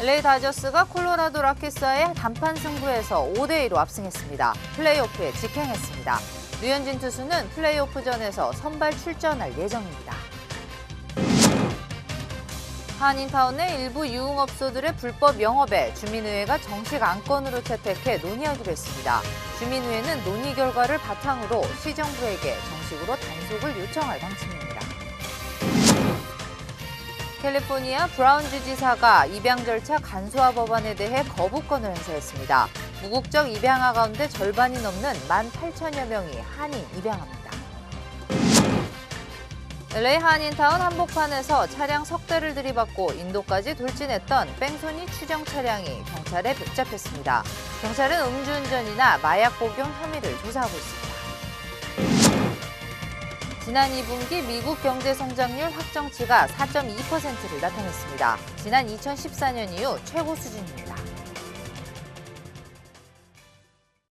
LA 다저스가 콜로라도 라키스와의 단판 승부에서 5대 2로 압승했습니다. 플레이오프에 직행했습니다. 류현진 투수는 플레이오프전에서 선발 출전할 예정입니다. 한인타운 의 일부 유흥업소들의 불법 영업에 주민의회가 정식 안건으로 채택해 논의하기로 했습니다. 주민의회는 논의 결과를 바탕으로 시정부에게 정식으로 단속을 요청할 방침입니다. 캘리포니아 브라운 주 지사가 입양 절차 간소화 법안에 대해 거부권을 행사했습니다. 무국적 입양아 가운데 절반이 넘는 18,000여 명이 한인 입양합니다. LA 한인타운 한복판에서 차량 석 대를 들이받고 인도까지 돌진했던 뺑소니 추정 차량이 경찰에 붙잡혔습니다. 경찰은 음주운전이나 마약 복용 혐의를 조사하고 있습니다. 지난 2분기 미국 경제 성장률 확정치가 4.2%를 나타냈습니다. 지난 2014년 이후 최고 수준입니다.